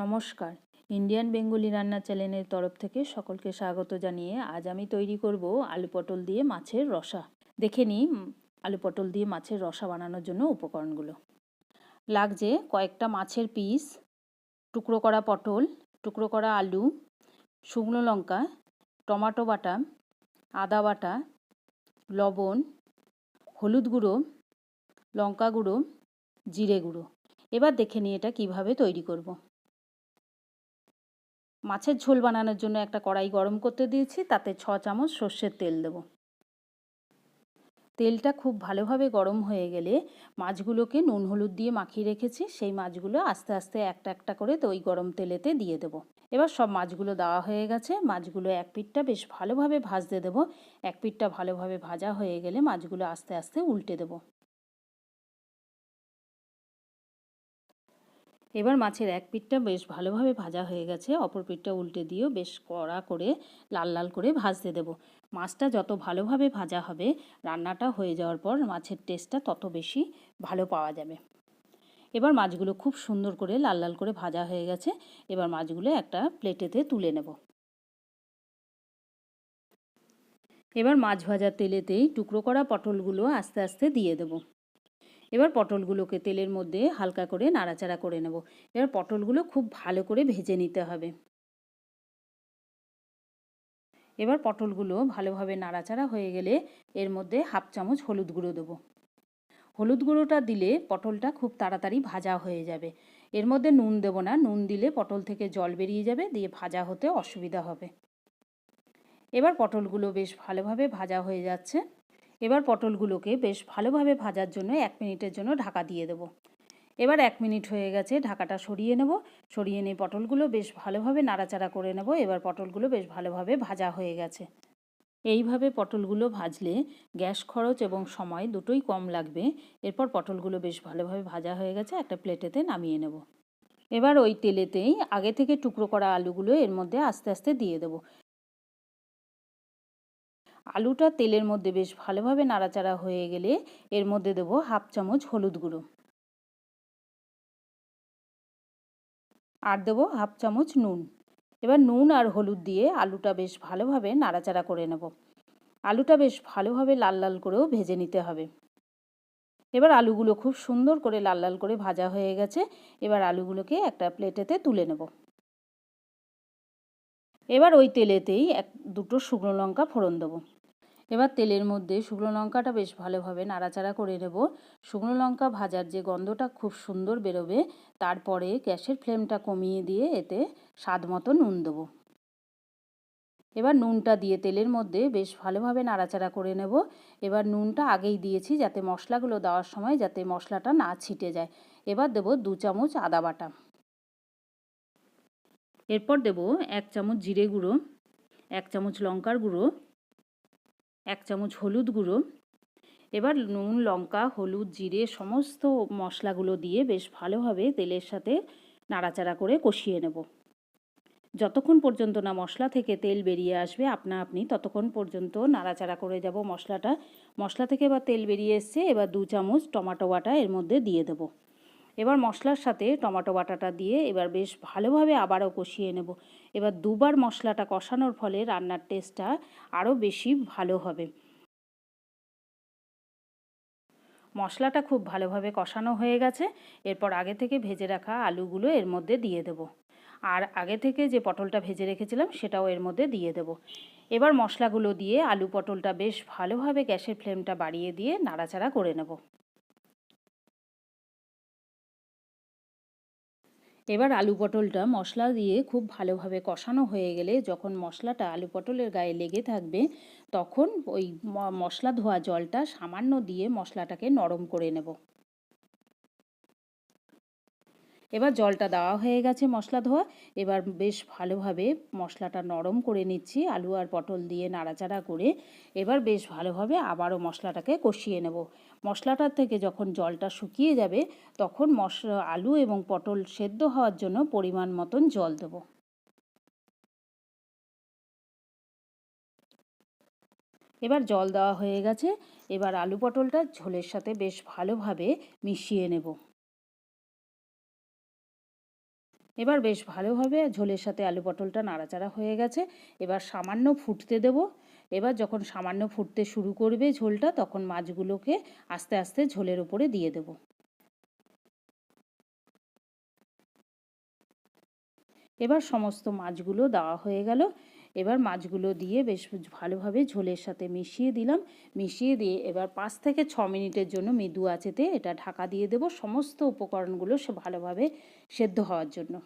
নমস্কার। Indian Bengali রান্না চ্যানেলের তরফ থেকে সকলকে স্বাগত জানিয়ে আজ আমি তৈরি করব আলু পটল দিয়ে মাছের রসা। দেখে নিই আলু পটল দিয়ে মাছের রসা বানানোর জন্য উপকরণগুলো। লাগছে কয়েকটা মাছের পিস, টুকরো করা পটল, টুকরো করা আলু, শুকনো লঙ্কা, টমাটো বাটা, আদা বাটা, লবণ, হলুদ গুঁড়ো, লঙ্কা গুঁড়ো, জিরে গুঁড়ো। এবার দেখে নিই এটা কীভাবে তৈরি করব। মাছের ঝোল বানানোর জন্য একটা কড়াই গরম করতে দিয়েছি, তাতে ছ চামচ সর্ষের তেল দেব। তেলটা খুব ভালোভাবে গরম হয়ে গেলে মাছগুলোকে নুন হলুদ দিয়ে মাখিয়ে রেখেছি, সেই মাছগুলো আস্তে আস্তে একটা একটা করে তো ওই গরম তেলেতে দিয়ে দেব। এবার সব মাছগুলো দেওয়া হয়ে গেছে, মাছগুলো এক পিঠটা বেশ ভালোভাবে ভাজতে দেবো। এক পিঠটা ভালোভাবে ভাজা হয়ে গেলে মাছগুলো আস্তে আস্তে উল্টে দেবো। এবার মাছের এক পিঠটা বেশ ভালোভাবে ভাজা হয়ে গেছে। অপর পিঠটা উল্টে দিয়েও বেশ কড়া করে লাল লাল করে ভাজতে দেবো। মাছটা যত ভালোভাবে ভাজা হবে, রান্নাটা হয়ে যাওয়ার পর মাছের টেস্টটা তত বেশি ভালো পাওয়া যাবে। এবার মাছগুলো খুব সুন্দর করে লাল লাল করে ভাজা হয়ে গেছে। এবার মাছগুলো একটা প্লেটেতে তুলে নেব। এবার মাছ ভাজার তেলেতেই টুকরো করা পটলগুলো আস্তে আস্তে দিয়ে দেবো। এবার পটলগুলোকে তেলের মধ্যে হালকা করে নাড়াচাড়া করে নেব। এবার পটলগুলো খুব ভালো করে ভেজে নিতে হবে। এবার পটলগুলো ভালোভাবে নাড়াচাড়া হয়ে গেলে এর মধ্যে হাফ চামচ হলুদ গুঁড়ো দেবো। হলুদ গুঁড়োটা দিলে পটলটা খুব তাড়াতাড়ি ভাজা হয়ে যাবে। এর মধ্যে নুন দেব না, নুন দিলে পটল থেকে জল বেরিয়ে যাবে, দিয়ে ভাজা হতে অসুবিধা হবে। এবার পটলগুলো বেশ ভালোভাবে ভাজা হয়ে যাচ্ছে। এবার পটলগুলোকে বেশ ভালোভাবে ভাজার জন্য এক মিনিটের জন্য ঢাকা দিয়ে দেবো। এবার এক মিনিট হয়ে গেছে, ঢাকাটা সরিয়ে নেব। সরিয়ে নিয়ে পটলগুলো বেশ ভালোভাবে নাড়াচাড়া করে নেব। এবার পটলগুলো বেশ ভালোভাবে ভাজা হয়ে গেছে। এইভাবে পটলগুলো ভাজলে গ্যাস খরচ এবং সময় দুটোই কম লাগবে। এরপর পটলগুলো বেশ ভালোভাবে ভাজা হয়ে গেছে, একটা প্লেটেতে নামিয়ে নেব। এবার ওই তেলেতেই আগে থেকে টুকরো করা আলুগুলো এর মধ্যে আস্তে আস্তে দিয়ে দেবো। আলুটা তেলের মধ্যে বেশ ভালোভাবে নাড়াচাড়া হয়ে গেলে এর মধ্যে দেবো হাফ চামচ হলুদ গুঁড়ো। আর দেবো হাফ চামচ নুন। এবার নুন আর হলুদ দিয়ে আলুটা বেশ ভালোভাবে নাড়াচাড়া করে নেব। আলুটা বেশ ভালোভাবে লাল লাল করেও ভেজে নিতে হবে। এবার আলুগুলো খুব সুন্দর করে লাল লাল করে ভাজা হয়ে গেছে। এবার আলুগুলোকে একটা প্লেটেতে তুলে নেব। এবার ওই তেলেতেই এক দুটো শুকনো লঙ্কা ফোড়ন দেবো। এবার তেলের মধ্যে শুকনো লঙ্কাটা বেশ ভালোভাবে নাড়াচাড়া করে নেব। শুকনো লঙ্কা ভাজার যে গন্ধটা খুব সুন্দর বেরোবে, তারপরে গ্যাসের ফ্লেমটা কমিয়ে দিয়ে এতে স্বাদ মতো নুন দেবো। এবার নুনটা দিয়ে তেলের মধ্যে বেশ ভালোভাবে নাড়াচাড়া করে নেব। এবার নুনটা আগেই দিয়েছি যাতে মশলাগুলো দেওয়ার সময় যাতে মশলাটা না ছিটে যায়। এবার দেব দু চামচ আদা বাটা। এরপর দেব এক চামচ জিরে গুঁড়ো, এক চামচ লঙ্কার গুঁড়ো এক চামচ হলুদ গুঁড়ো। এবার নুন, লঙ্কা, হলুদ, জিরে সমস্ত মশলাগুলো দিয়ে বেশ ভালোভাবে তেলের সাথে নাড়াচাড়া করে কষিয়ে নেব। যতক্ষণ পর্যন্ত না মশলা থেকে তেল বেরিয়ে আসবে, আপনা আপনি ততক্ষণ পর্যন্ত নাড়াচাড়া করে যাব মশলাটা। মশলা থেকে এবার তেল বেরিয়ে এসছে, এবার দু চামচ টমাটো বাটা এর মধ্যে দিয়ে দেবো। এবার মশলার সাথে টমেটো বাটাটা দিয়ে এবার বেশ ভালোভাবে আবারও কষিয়ে নেব। এবার দুবার মশলাটা কষানোর ফলে রান্নার টেস্টটা আরও বেশি ভালো হবে। মশলাটা খুব ভালোভাবে কষানো হয়ে গেছে। এরপর আগে থেকে ভেজে রাখা আলুগুলো এর মধ্যে দিয়ে দেব। আর আগে থেকে যে পটলটা ভেজে রেখেছিলাম সেটাও এর মধ্যে দিয়ে দেব। এবার মশলাগুলো দিয়ে আলু পটলটা বেশ ভালোভাবে গ্যাসের ফ্লেমটা বাড়িয়ে দিয়ে নাড়াচাড়া করে নেব। এবার আলু পটলটা মশলা দিয়ে খুব ভালোভাবে কষানো হয়ে গেলে যখন মশলাটা আলু পটলের গায়ে লেগে থাকবে, তখন ওই মশলা ধোয়া জলটা সামান্য দিয়ে মশলাটাকে নরম করে নেব। এবার জলটা দেওয়া হয়ে গেছে মশলা ধোয়া। এবার বেশ ভালোভাবে মশলাটা নরম করে নিচ্ছি, আলু আর পটল দিয়ে নাড়াচাড়া করে। এবার বেশ ভালোভাবে আবারও মশলাটাকে কষিয়ে নেব। মশলাটার থেকে যখন জলটা শুকিয়ে যাবে, তখন মশলা, আলু এবং পটল সেদ্ধ হওয়ার জন্য পরিমাণ মতন জল দেবো। এবার জল দেওয়া হয়ে গেছে। এবার আলু পটলটা ঝোলের সাথে বেশ ভালোভাবে মিশিয়ে নেব। এবার বেশ ভালোভাবে ঝোলের সাথে আলু পটলটা নাড়াচাড়া হয়ে গেছে। এবার সামান্য ফুটতে দেব। এবার যখন সামান্য ফুটতে শুরু করবে ঝোলটা, তখন মাছগুলোকে আস্তে আস্তে ঝোলের উপরে দিয়ে দেব। এবার সমস্ত মাছগুলো দেওয়া হয়ে গেল। এবার মাছগুলো দিয়ে বেশ ভালোভাবে ঝোলের সাথে মিশিয়ে দিলাম। মিশিয়ে দিয়ে এবার পাঁচ থেকে ছ মিনিটের জন্য মৃদু আঁচেতে এটা ঢাকা দিয়ে দেব সমস্ত উপকরণগুলো সে ভালোভাবে সেদ্ধ হওয়ার জন্য।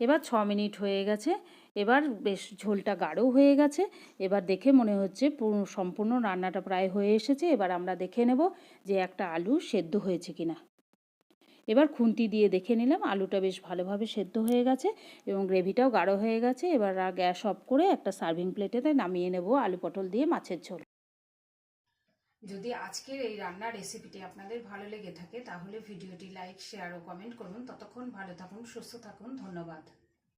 এবার ছ মিনিট হয়ে গেছে। এবার বেশ ঝোলটা গাঢ় হয়ে গেছে। এবার দেখে মনে হচ্ছে সম্পূর্ণ রান্নাটা প্রায় হয়ে এসেছে। এবার আমরা দেখে নেব যে একটা আলু সেদ্ধ হয়েছে কিনা। এবার খুন্তি দিয়ে দেখে নিলাম আলুটা বেশ ভালোভাবে সেদ্ধ হয়ে গেছে এবং গ্রেভিটাও গাঢ় হয়ে গেছে। এবার গ্যাস অফ করে একটা সার্ভিং প্লেটেতে নামিয়ে নেব আলু পটল দিয়ে মাছের ঝোল। যদি আজকের এই রান্নার রেসিপিটি আপনাদের ভালো লেগে থাকে, তাহলে ভিডিওটি লাইক, শেয়ার ও কমেন্ট করুন। ততক্ষণ ভালো থাকুন, সুস্থ থাকুন। ধন্যবাদ।